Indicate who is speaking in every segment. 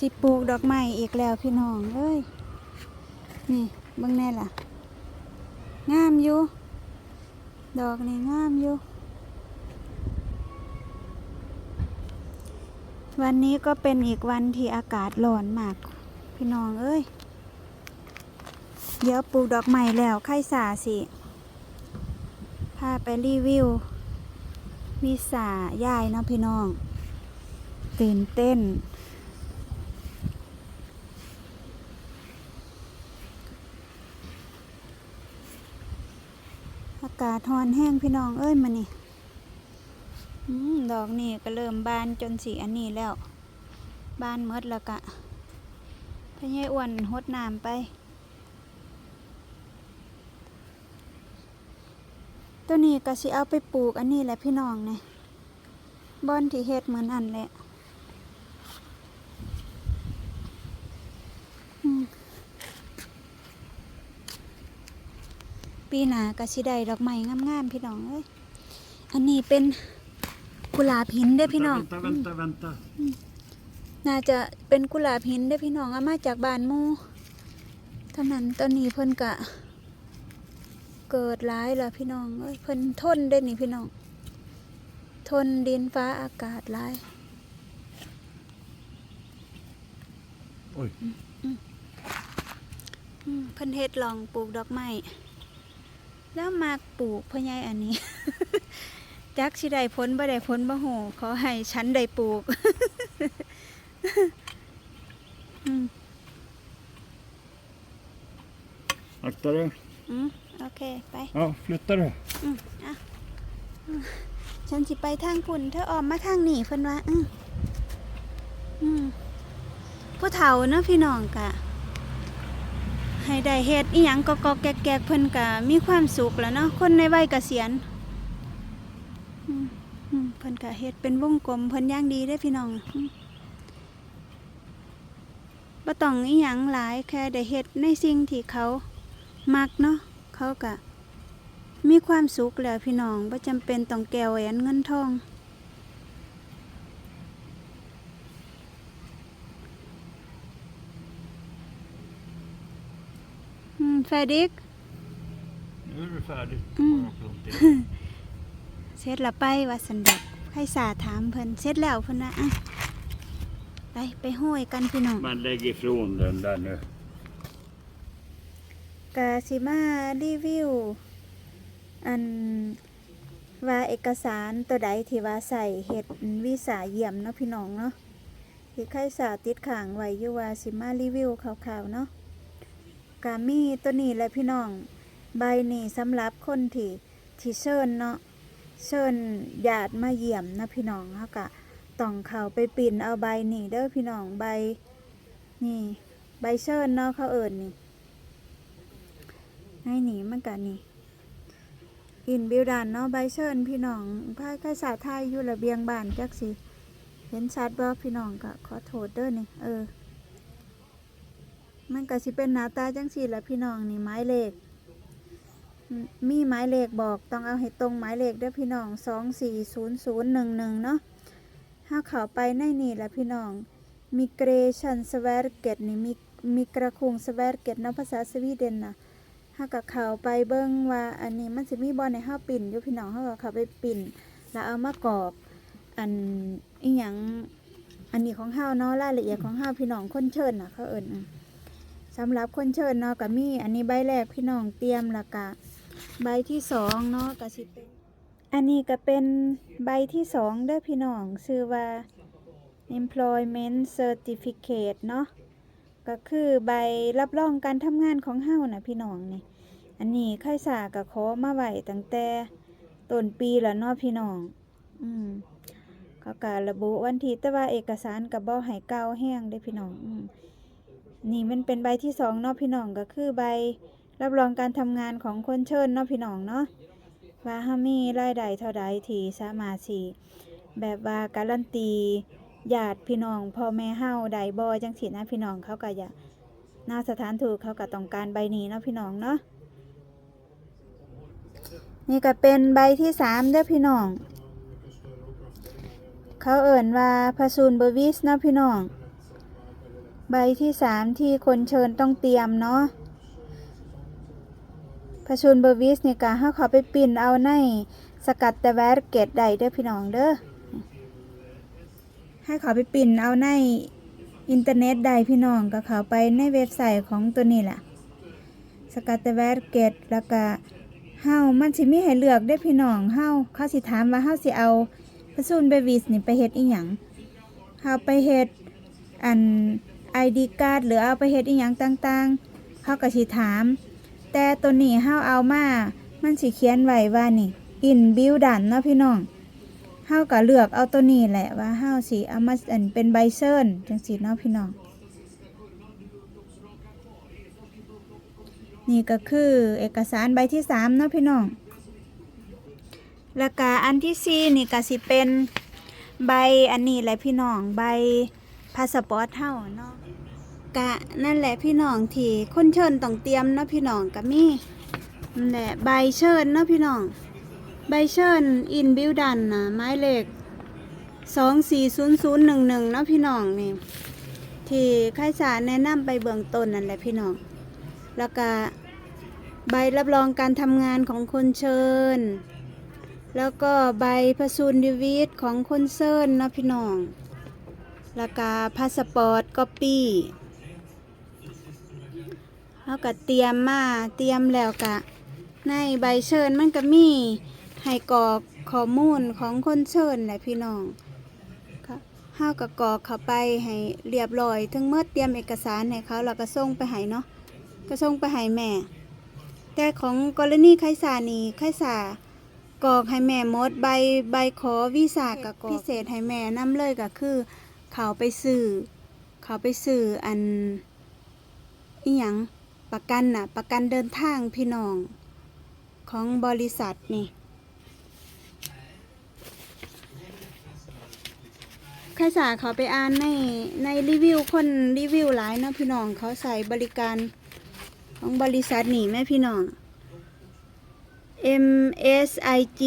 Speaker 1: สิปลูกดอกไม้อีกแล้วพี่น้องเอ้ย นี่เบิ่งแน่ล่ะ งามอยู่ ดอกนี่งามอยู่ วันนี้ก็เป็นอีกวันที่อากาศร้อนมาก พี่น้องเอ้ย เดี๋ยวปลูกดอกไม้แล้วไข่สาสิ พาไปรีวิว วิสายายเนาะพี่น้อง ตื่นเต้น กาศทอนแห้งพี่น้องเอ้ยมานี่ดอกนี่ก็เริ่มบานจนสีอันนี้แล้ว บานหมดแล้วกะพะยายอ้วนหดน้ำไป ตัวนี้ก็สิเอาไปปลูกอันนี้แหละพี่น้องเนี่ยบอนที่เฮ็ดเหมือนอันแหละอืม ปีหน้าก็สิได้ดอกไม้งามๆพี่น้องเอ้ยอันนี้เป็นกุหลาบหินเด้อพี่น้อง
Speaker 2: Vänta, vänta, vänta.
Speaker 1: น่าจะเป็นกุหลาบหินเด้อพี่น้องเอามาจากบ้านหมู่เท่านั้นตอนนี้เพิ่นกะเกิดร้ายแล้วพี่น้องเอ้ยเพิ่นทนได้อนี่พี่น้อง ทนดินฟ้าอากาศร้าย
Speaker 2: Oj.
Speaker 1: อืมเพิ่นเฮ็ดลองปลูกดอกไม้ แล้วมากปลูกพ่อใหญ่อันนี้ จักสิได้ผลบ่ได้ผลบ่ฮู้ขอให้ฉันได้ปลูกอืม
Speaker 2: Akta dig.
Speaker 1: อืมโอเคไป
Speaker 2: Ja, flytta dig.
Speaker 1: อืมอะอืมฉันสิไปทางพุ่นเธอออมมาทางนี่เพิ่นว่า อืมอืมผู้เฒ่าเนาะพี่น้องกะ ให้ได้เฮ็ดอีหยังก็ก็แกกๆเพิ่นกะมีความสุขแล้วเนาะคนในวัยเกษียณเพิ่นกะเฮ็ดเป็นวงกลมเพิ่นย่างดีเด้พี่น้องบ่ต้องอีหยังหลายแค่ได้เฮ็ดในสิ่งที่เขามักเนาะเขากะมีความสุขแล้วพี่น้องบ่จำเป็นต้องแก้วแหวนเงินทอง อืมแฟดิก
Speaker 2: Nu är du färdig.
Speaker 1: Mm.
Speaker 2: Bara åka upp till.
Speaker 1: เสร็จและไปว่าสันดอกให้สาถามเพิ่นเสร็จแล้วเพิ่นนะอะไปไปห้อยกันพี่น้อง
Speaker 2: Men lägg ifrån den där nu.
Speaker 1: กาสิมารีวิว อันว่าเอกสารตัวใดที่ว่าใส่เฮ็ดวีซ่าเยี่ยมเนาะพี่น้องเนาะที่ใครสาติดขังไว้อยู่ว่าสิมารีวิวคร่าวๆเนาะ กามีตัวนี้แหละพี่น้อง ใบนี้สำหรับคนที่ที่เชิญเนาะเชิญญาติมาเยี่ยมนะพี่น้องเฮาก็ต้องเข้าไปปิ่นเอาใบนี้เด้อพี่น้องใบนี่ใบเชิญเนาะเขาเอิ้นนี่ให้หนีมันกันนี่อินบิวดานเนาะใบเชิญพี่น้องภาคภาษาไทยอยู่ระเบียงบ้านจักสิเห็นชัดบ่พี่น้องก็ขอโทษเด้อนี่เออ มันก็สิเป็นหน้าตาจังสี่แหละพี่น้องนี่หมายเลขอืมมีหมายเลขบอกต้องเอาให้ตรงหมายเลขด้อพี่น้องสองสี่ศูนย์ศูนย์หนึ่งหนึ่งเนาะถ้าเข้าไปในนี่แหละพี่น้องมิเกรชันสเวรเกตนี่มีมีกระคุงสเวรเกตนะภาษาสวีเดนนะถ้ากับเขาไปเบิ้งว่าอันนี้มันสิมีบอลในห้าปิ่นอยู่พี่น้องเขาก็เขาไปปิ่น แล้วเอามากรอบอันอีหยังอันนี้ของเฮาเนาะรายละเอียดของเฮาพี่น้องคนเชิญนะเขาเอิ่นอะ สำหรับคนเชิญเนาะก็มีอันนี้ใบแรกพี่น้องเตรียมล้วก็ใบที่สองเนาะก็สิเป็นอันนี้ก็เป็นใบที่สองเด้อพี่น้องชื่อว่า employment certificate เนาะก็คือใบรับรองการทำงานของเฮานะพี่น้องนี่อันนี้ค่ายสากับขอมาไหวตั้งแต่ต้นปีแล้วเนาะพี่น้อง อืมเขาการระบุวันที่แต่ว่าเอกสารกับบ่ให้เก่าแห้งเด้พี่น้อง อืม นี่มันเป็นใบที่สองเนาะพี่น้องก็คือใบ รับรองการทำงานของคนเชิญเนาะพี่น้องเนาะว่าเฮามีรายได้เท่าใดที่สามารถสิแบบว่าการันตีญาติพี่น้องพ่อแม่เฮาได้บ่จังซี่นะพี่น้องเขาก็อยากหน้าสถานทูตเขาก็ต้องการใบนี้เนาะพี่น้องเนาะนี่ก็เป็นใบที่สามเด้อพี่น้อง เขาเอ่นว่าพาซูนเบอร์วิสเนาะพี่น้อง ใบที่สามที่คนเชิญต้องเตรียมเนาะพาซูนเบอร์วิสเนี่ยก็ให้เขาไปปิ่นเอาในสกัดแต่แวร์เกตใดเด้อพี่น้องเด้อ ให้เขาไปปิ่นเอาในอินเทอร์เน็ตใดพี่น้องก็เขาไปในเว็บไซต์ของตัวนี้แหละสกัดแต่แวร์เกตแล้วก็เฮามันสิมีให้เลือกได้พี่น้องเฮาเขาสิถามว่าเฮาสิเอาพาซูนเบร์วิสนี่ไปเฮ็ดอีหยังเฮาไปเฮ็ดอัน ไอดีการ์ดหรือเอาไปเฮ็ดอีหยังต่างๆเขาก็สิถาม แต่ตัวนี้เฮาเอามา มันสิเขียนไว้ว่านี่ อินบิวดันเนาะพี่น้องเฮาก็เลือกเอาตัวนี้แหละว่าเฮาสิเอามาอันเป็นใบเซิร์นจังสิเนาะพี่น้องนี่ก็คือเอกสารใบที่สามเนาะพี่น้องแล้วก็อันที่สี่นี่ก็สิเป็นใบอันนี้แหละพี่น้องใบพาสปอร์ตเฮาเนาะ กะนั่นแหละพี่น้องที่คนเชิญต้องเตรียมเนาะพี่น้องก็มีนั่นแหละใบเชิญเนาะพี่น้อง ใบเชิญอินบิวดันนะไม้เลขสองสี่ศูนย์ศูนย์หนึ่งหนึ่งเนาะพี่น้องนี่ที่ค่ายสารแนะนำไปเบื้องต้นนั่นแหละพี่น้องแล้วก็ใบรับรองการทำงานของคนเชิญ แล้วก็ใบพสูนดิวิตของคนเซิร์นนะพี่น้อง แล้วก็พาสปอร์ตก๊อปปี้ แล้วก็เตรียมมาเตรียมแล้วกะ ในใบเชิญมันก็มีให้กรอกข้อมูลของคนเชิญแหละพี่น้องค่ะเฮาก็กรอกเข้าไปให้เรียบร้อยทั้งเมื่อเตรียมเอกสารให้เขาแล้วก็ส่งไปให้เนาะก็ส่งไปให้แม่ แต่ของกรณีไขสานี่ไขสากรอกให้แม่หมดใบใบขอวีซ่ากับพิเศษให้แม่นํเลยก็คือ เขาไปซื้อเขาไปซื้ออันอีหยัง ประกันน่ะประกันเดินทางพี่น้องของบริษัทนี่ ข้าสาเขาไปอ่านในในรีวิวคนรีวิวหลายเนาะพี่น้องเขาใส่บริการของบริษัทนี่แม่พี่น้อง MSIG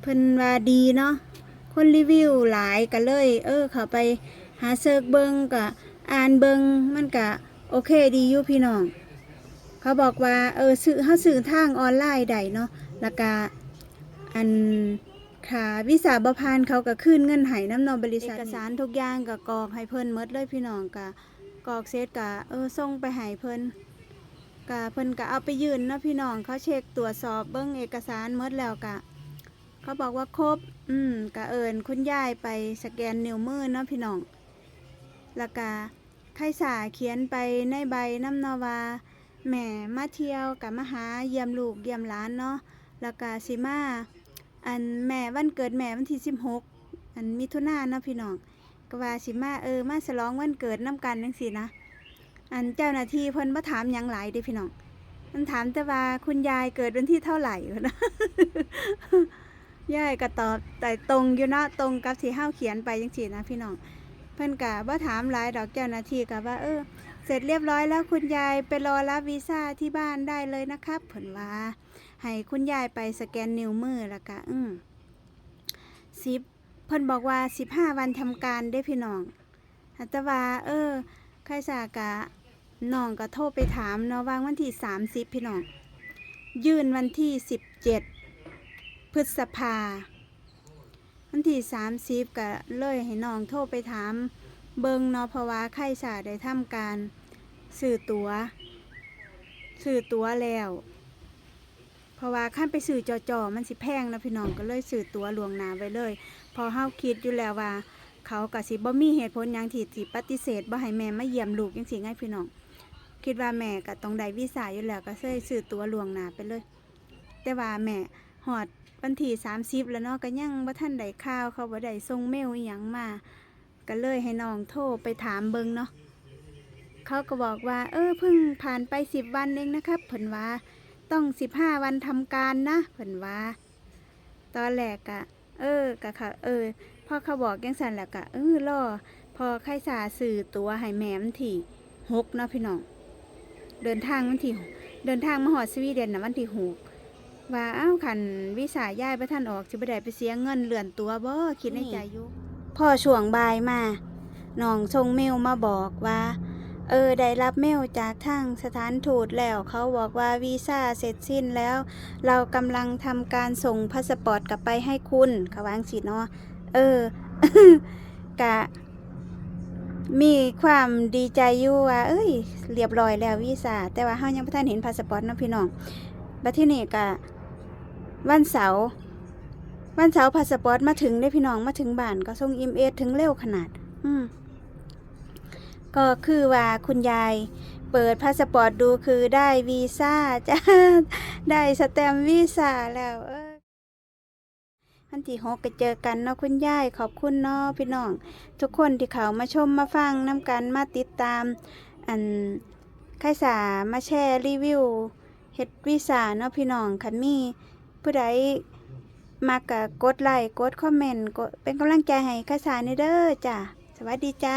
Speaker 1: เพิ่นว่าดีเนาะคนรีวิวหลายก็เลย เออเขาไปหาเซิร์กเบิงกะอ่านเบิงมันกะ โอเคดีอยู่พี่น้อง เขาบอกว่าเออซื้อเฮาซื้อทางออนไลน์ได้เนาะแล้วก็อันค่ะวิสาบพานเขาก็ขึ้นเงินให้น้ำนอบริษัทเอกสารทุกอย่างก็กรอกให้เพิ่นหมดเลยพี่น้องกะกรอกเสร็จกะเออส่งไปให้เพิ่นกะเพิ่นก็เอาไปยืนเนาะพี่น้องเขาเช็คตรวจสอบเบิ่งเอกสารหมดแล้วกะ เขาบอกว่าครบ อืมกะเอิญคุณยายไปสแกนนิ้วมือเนาะพี่น้องแล้วก็ ไข่สาเขียนไปในใบน้ำนาวาแหม่มาเที่ยวกับมาหาเยี่ยมลูกเยี่ยมหลานเนาะแล้วก็สิมาอันแม่วันเกิดแม่วันที่สิบหกอันมิถุนานเนาะพี่น้องก็ว่าสิมาเออมาฉลองวันเกิดน้ำกันจังสินะ อันเจ้าหน้าที่เพิ่นมาถามยังหลายเด้พี่น้องมันถามแต่ว่าคุณยายเกิดวันที่เท่าไหร่นะยายก็ตอบแต่ตรงอยู่นะตรงกับที่เฮาเขียนไปจังซี่นะพี่น้อง เพิ่นก็บ่าถามหลายดอกเจ้าหน้าที่ก็ว่า เออ เสร็จเรียบร้อยแล้วคุณยายไปรอรับวีซ่าที่บ้านได้เลยนะครับเพิ่นว่า ให้คุณยายไปสแกนนิ้วมือแล้วก็อืมสิบเพิ่นบอกว่าสิบห้าวันทำการได้พี่น้องแต่ว่า เออใครสากะน้องก็โทรไปถามเนาะวางวันที่สามสิบพี่น้อง ยื่นวันที่สิบเจ็ดพฤษภา วันที่สามสิบก็เลยให้น้องโทรไปถาม เบิงเนาะเพราะว่าไข่สาได้ทำการสื่อตัวสื่อตัวแล้ว เพราะว่าขั้นไปสื่อจอๆมันสิแพงนะพี่น้องก็เลยสื่อตัวลวงหนาไว้เลย พอเฮาคิดอยู่แล้วว่า เขากะสิบ่มีเหตุผลยังที่สิปฏิเสธบ่ให้แม่มาเยี่ยมลูกจังสิง่ายพี่น้อง คิดว่าแม่ก็ต้องได้วีซ่าอยู่แล้วก็เลยสื่อตัวลวงหนาไปเลย แต่ว่าแม่ หอดวันที่สามสิบแล้วเนาะก็ยังบ่ท่านได้ข่าวเขาบ่ได้ส่งเมลอหยังมาก็เลยให้น้องโทรไปถามเบิงเนาะเขาก็บอกว่า เออเพิ่งผ่านไปสิบวันเองนะครับเพิ่นว่าต้องสิบห้าวันทำการนะเพิ่นว่า ตอนแรกอะเออกะค่ะ เออพ่อเขาบอกยังสันแล้วกะเออรอพอไข่สาสื่อตัวให้แม่มันที่หกเนาะพี่น้องเดินทางมันที่เดินทางมาหอดสวีเดนนะวันที่หก ว่าอ้าวคันวิสาย้ายไปท่านออกสิบ่ได้ไปเสียเงินเลื่อนตัวบ่คิดในใจอยู่พ่อช่วงบ่ายมาน้องส่งเมลมาบอกว่า เออได้รับเมลจากทางสถานทูตแล้วเขาบอกว่าวีซ่าเสร็จสิ้นแล้ว เรากำลังทำการส่งพาสปอร์ตกลับไปให้คุณเขาวาจังสิเนาะเออกะมีความดีใจอยู่ว่า เอ้ย เรียบร้อยแล้ววีซ่าแต่ว่าเฮายังบ่ทันเห็นพาสปอร์ตเนาะพี่น้องบัดที่นี่กะ วันเสาร์วันเสาร์พาสปอร์ตมาถึงได้พี่น้องมาถึงบ้านก็ส่งอีเมลถึงเร็วขนาด อืมก็คือว่าคุณยายเปิดพาสปอร์ตดูคือได้วีซ่าจ้าได้สแตมวีซ่าแล้วเออวันที่หกก็เจอกันเนาะคุณยายขอบคุณเนาะพี่น้อง ทุกคนที่เขามาชมมาฟังน้ำกันมาติดตาม อันไข่สามาแชร์รีวิวเฮ็ดวีซ่าเนาะพี่น้องคันมี ผู้ใดมากะกดไลค์กดคอมเมนต์เป็นกำลังใจให้ข้าสาในเด้อจ้าสวัสดีจ้า